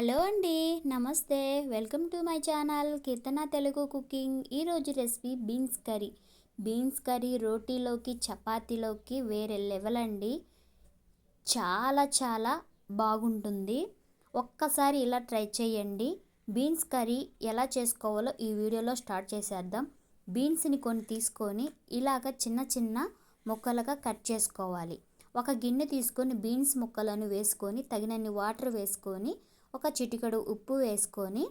Hello అండి నమస్తే. Welcome to my channel Keerthana Telugu cooking. ఈరోజు recipe beans curry. Beans curry రోటీలోకి చపాతీలోకి వేరే లెవెల్ అండి. చాలా చాలా బాగుంటుంది. ఒక్కసారి ఇలా ట్రై చేయండి. బీన్స్ కర్రీ ఎలా చేసుకోవాలో ఈ వీడియోలో స్టార్ట్ చేసేద్దాం. బీన్స్ని కొన్ని తీసుకొని ఇలాగ చిన్న చిన్న ముక్కలుగా కట్ చేసుకోవాలి. ఒక గిన్నె తీసుకొని బీన్స్ ముక్కలను వేసుకొని తగినన్ని వాటర్ వేసుకొని ఒక చిటికడు ఉప్పు వేసుకొని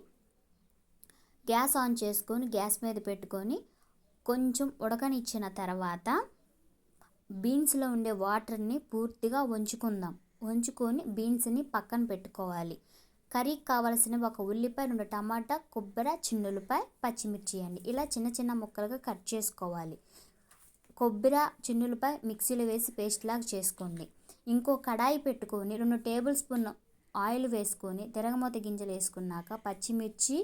గ్యాస్ ఆన్ చేసుకొని గ్యాస్ మీద పెట్టుకొని కొంచెం ఉడకనిచ్చిన తర్వాత బీన్స్లో ఉండే వాటర్ని పూర్తిగా వంచుకుందాం. వంచుకొని బీన్స్ని పక్కన పెట్టుకోవాలి. కర్రీకి కావలసిన ఒక ఉల్లిపాయ రెండు టమాటా కొబ్బరి చిన్నులపాయ పచ్చిమిర్చి అండి. ఇలా చిన్న చిన్న ముక్కలుగా కట్ చేసుకోవాలి. కొబ్బరి చిన్నులపై మిక్సీలో వేసి పేస్ట్ లాగా చేసుకోండి. ఇంకో కడాయి పెట్టుకొని రెండు టేబుల్ స్పూన్ ఆయిల్ వేసుకొని తిరగమూత గింజలు వేసుకున్నాక పచ్చిమిర్చి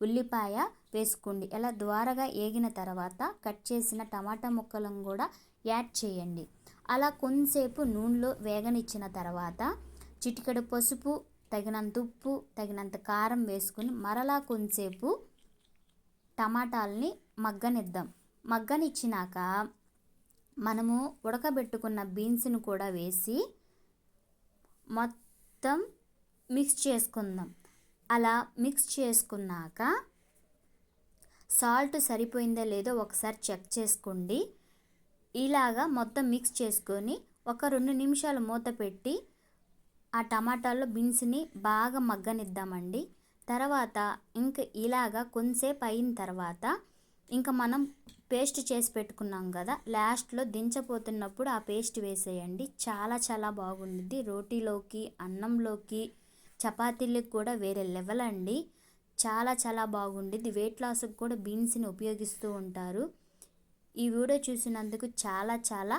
ఉల్లిపాయ వేసుకోండి. ఇలా ద్వారగా ఏగిన తర్వాత కట్ చేసిన టమాటా ముక్కలను కూడా యాడ్ చేయండి. అలా కొంతసేపు నూనెలో వేగనిచ్చిన తర్వాత చిటికెడు పసుపు తగినంత ఉప్పు తగినంత కారం వేసుకుని మరలా కొంతసేపు టమాటాలని మగ్గనిద్దాం. మగ్గనిచ్చినాక మనము ఉడకబెట్టుకున్న బీన్స్ను కూడా వేసి మొత్తం మిక్స్ చేసుకుందాం. అలా మిక్స్ చేసుకున్నాక సాల్ట్ సరిపోయిందో లేదో ఒకసారి చెక్ చేసుకోండి. ఇలాగా మొత్తం మిక్స్ చేసుకొని ఒక రెండు నిమిషాలు మూత పెట్టి ఆ టమాటాలో బీన్స్ని బాగా మగ్గనిద్దామండి. తర్వాత ఇంక ఇలాగా కొంతసేపు అయిన తర్వాత ఇంకా మనం పేస్ట్ చేసి పెట్టుకున్నాం కదా లాస్ట్లో దించపోతున్నప్పుడు ఆ పేస్ట్ వేసేయండి. చాలా చాలా బాగుంటుంది రోటీలోకి అన్నంలోకి చపాతీలకు కూడా వేరే లెవెల్ అండి. చాలా చాలా బాగుండిద్ది వెయిట్ లాస్కి కూడా బీన్స్ని ఉపయోగిస్తూ ఉంటారు. ఈ వీడియో చూసినందుకు చాలా చాలా